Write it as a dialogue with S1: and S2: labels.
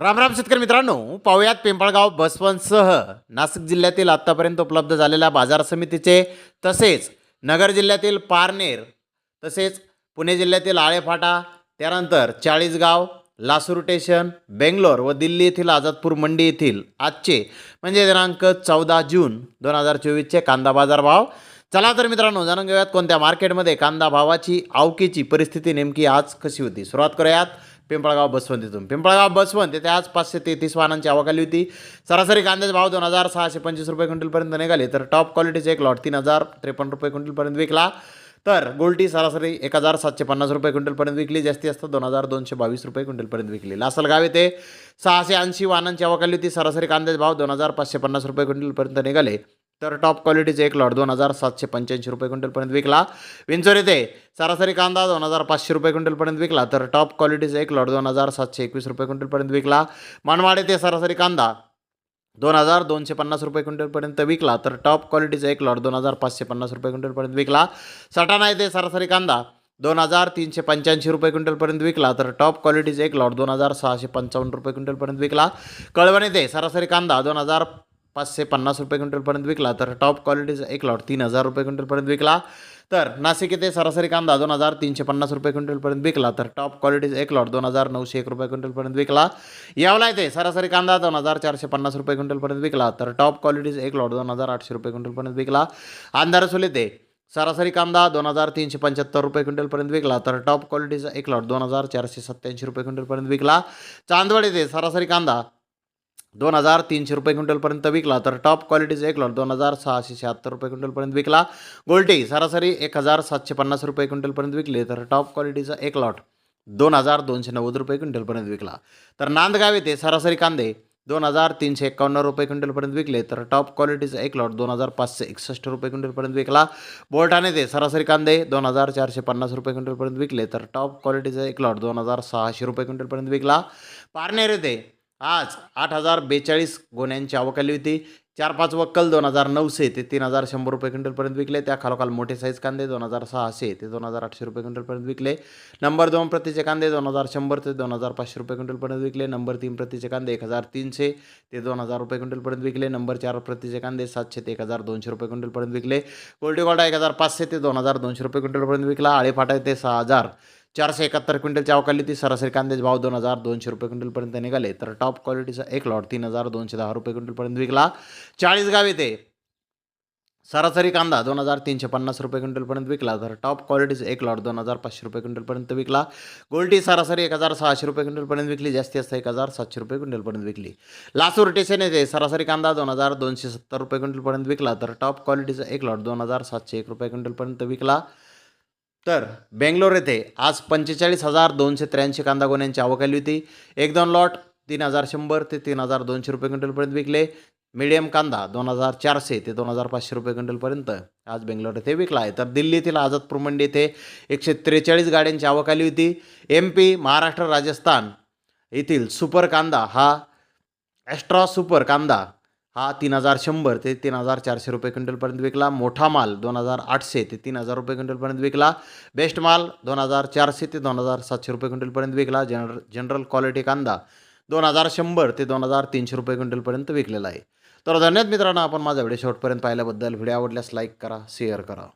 S1: राम राम शेतकरी मित्रांनो पाहुयात पिंपळगाव बसवंतसह. नाशिक जिल्ह्यातील आत्तापर्यंत उपलब्ध झालेल्या बाजार समितीचे तसेच नगर जिल्ह्यातील पारनेर तसेच पुणे जिल्ह्यातील आळेफाटा त्यानंतर चाळीसगाव लासूर स्टेशन बेंगलोर व दिल्ली येथील आझादपूर मंडी येथील आजचे म्हणजे दिनांक चौदा जून दोन हजार चोवीसचे कांदा बाजार भाव चला तर मित्रांनो जाणून घेऊयात कोणत्या मार्केटमध्ये कांदा भावाची आवकीची परिस्थिती नेमकी आज कशी होती. सुरुवात करूयात. पिंपळगाव बसवंत इथून पिंपळगाव बसवंत येथे आज पाचशे तेहतीस वाहनांची आवक आली होती. सरासरी कांद्याचे भाव दोन हजार सहाशे पंचवीस रुपये क्विंटलपर्यंत निघाले तर टॉप क्वालिटीचे एक लॉट तीन हजार त्रेपन्न रुपये क्विंटलपर्यंत विकला. तर गोल्टी सरासरी एक हजार सातशे पन्नास रुपये क्विंटलपर्यंत विकली जास्ती असतं दोन हजार दोनशे बावीस रुपये क्विंटलपर्यंत विकली. लासलगाव येथे सहाशे ऐंशी वाहनांची आवक आली होती सरासरी कांद्याचे भाव दोन हजार पाचशे पन्नास रुपये क्विंटलपर्यंत निघाले. तर टॉप क्वालिटीचे एक लॉट दोन हजार सातशे पंच्याऐंशी रुपये क्विंटलपर्यंत विकला. विंचोर येथे सरासरी कांदा दोन हजार पाचशे रुपये क्विंटलपर्यंत विकला. तर टॉप क्वालिटीचा एक लॉट दोन हजार सातशे एकवीस रुपये क्विंटलपर्यंत विकला. मनमाड येथे सरासरी कांदा दोन हजार दोनशे पन्नास रुपये क्विंटलपर्यंत विकला. तर टॉप क्वालिटीचा एक लॉट दोन हजार पाचशे पन्नास रुपये क्विंटलपर्यंत विकला. सटाणा येथे सरासरी कांदा दोन हजार तीनशे पंच्याऐंशी रुपये क्विंटलपर्यंत विकला. तर टॉप क्वालिटीचा एक लॉट दोन हजार सहाशे पंचावन्न रुपये क्विंटलपर्यंत विकला. कळवण येथे सरासरी कांदा दोन हजार पाचशे पन्नास रुपये क्विंटलपर्यंत विकला. तर टॉप क्वालिटीचा एक लॉट तीन हजार रुपये क्विंटलपर्यंत विकला. तर नाशिक येथे सरासरी कांदा दोन हजार तीनशे पन्नास रुपये क्विंटलपर्यंत विकला. तर टॉप क्वालिटीचा एक लॉट दोन हजार नऊशे एक रुपये क्विंटलपर्यंत विकला. यावला येथे सरासरी कांदा दोन हजार चारशे पन्नास रुपये क्विंटलपर्यंत विकला. तर टॉप क्वालिटीचा एक लॉट दोन हजार आठशे रुपये क्विंटलपर्यंत विकला. अंधारसोल येथे सरासरी कांदा दोन हजार तीनशे पंच्याहत्तर रुपये क्विंटलपर्यंत विकला. तर टॉप क्वालिटीचा एक लॉट दोन हजार चारशे सत्त्याऐंशी रुपये क्विंटलपर्यंत विकला. चांदवड येथे सरासरी कांदा दोन हजार तीनशे रुपये क्विंटलपर्यंत विकला तर टॉप क्वालिटीचा एक लॉट दोन हजार सहाशे शहात्तर रुपये क्विंटलपर्यंत विकला. गोल्टी सरासरी एक हजार सातशे पन्नास रुपये क्विंटलपर्यंत विकले तर टॉप क्वालिटीचा एक लॉट दोन हजार दोनशे नव्वद रुपये क्विंटलपर्यंत विकला. तर नांदगाव येथे सरासरी कांदे दोन हजार तीनशे एकावन्न रुपये क्विंटलपर्यंत विकले तर टॉप क्वालिटीचा एक लॉट दोन हजार पाचशे एकसष्ट रुपये क्विंटलपर्यंत विकला. बोलठाण ते सरासरी कांदे दोन हजार चारशे पन्नास रुपये क्विंटलपर्यंत विकले तर टॉप क्वालिटीचा एक लॉट दोन हजार सहाशे रुपये क्विंटलपर्यंत विकला. पारनेर येथे आज आठ हजार बेचाळीस गोण्यांची आवक आली होती. चार पाच वक्कल दोन हजार नऊशे ते तीन हजार शंभर रुपये क्विंटलपर्यंत विकले. त्या खालोखाल मोठे साईज कांदे दोन हजार सहाशे ते दोन हजार आठशे रुपये क्विंटलपर्यंत विकले. नंबर दोन प्रतीचे कांदे दोन हजार शंभर ते दोन हजार पाचशे रुपये क्विंटलपर्यंत विकले. नंबर तीन प्रतीचे कांदे एक हजार तीनशे ते दोन हजार रुपये क्विंटलपर्यंत विकले. नंबर चार प्रतीचे कांदे सातशे ते एक हजार दोनशे रुपये क्विंटलपर्यंत विकले. गोल्डी गोल्डा एक हजार पाचशे ते दोन हजार दोनशे रुपये क्विंटलपर्यंत विकला. आळेफाटा ते सहा हजार चारशे एकाहत्तर क्विंटल आवक ती सरासरी कांद्याचे भाव दोन हजार दोनशे रुपये क्विंटलपर्यंत निघाले. तर टॉप क्वालिटीचा एक लॉट तीन हजार दोनशे दहा रुपये क्विंटलपर्यंत विकला. चाळीसगाव येते. सरासरी कांदा दोन हजार तीनशे पन्नास रुपये क्विंटलपर्यंत विकला. तर टॉप क्वालिटीचा एक लॉट दोन हजार पाचशे रुपये क्विंटलपर्यंत विकला. गोल्टी सरासरी एक हजार सहाशे रुपये क्विंटलपर्यंत विकली. जास्तीत जास्त एक हजार सातशे रुपये क्विंटलपर्यंत विकली. लासूर टेशन येथे सरासरी कांदा दोन हजार दोनशे सत्तर रुपये क्विंटलपर्यंत विकला. तर टॉप क्वालिटीचा एक लॉट दोन हजार सातशे एक रुपये क्विंटलपर्यंत विकला. तर बेंगलोर येथे आज पंचेचाळीस हजार दोनशे त्र्याऐंशी कांदा गोण्यांची आवक आली होती. एक दोन लॉट तीन हजार शंभर ते तीन हजार दोनशे रुपये क्विंटलपर्यंत विकले. मिडियम कांदा दोन हजार चारशे ते दोन हजार पाचशे रुपये क्विंटलपर्यंत आज बेंगलोर येथे विकला आहे. तर दिल्लीतील आझाद आझादपूर मंडी येथे एकशे त्रेचाळीस गाड्यांची आवक आली होती. एम पी महाराष्ट्र राजस्थान येथील सुपर कांदा हा ॲस्ट्रॉ सुपर कांदा हा तीन हजार शंभर ते तीन हजार चारशे रुपये क्विंटलपर्यंत विकला. मोठा माल दोन हजार आठशे ते तीन हजार रुपये क्विंटलपर्यंत विकला. बेस्ट माल दोन हजार चारशे ते दोन हजार सातशे रुपये क्विंटलपर्यंत विकला. जनरल जनरल क्वालिटी कांदा दोन हजार शंभर ते दोन हजार तीनशे रुपये क्विंटलपर्यंत विकलेला आहे. तर धन्यवाद मित्रांनो आपण माझा व्हिडिओ शेवटपर्यंत पाहिल्याबद्दल. व्हिडिओ आवडल्यास लाईक करा शेअर करा.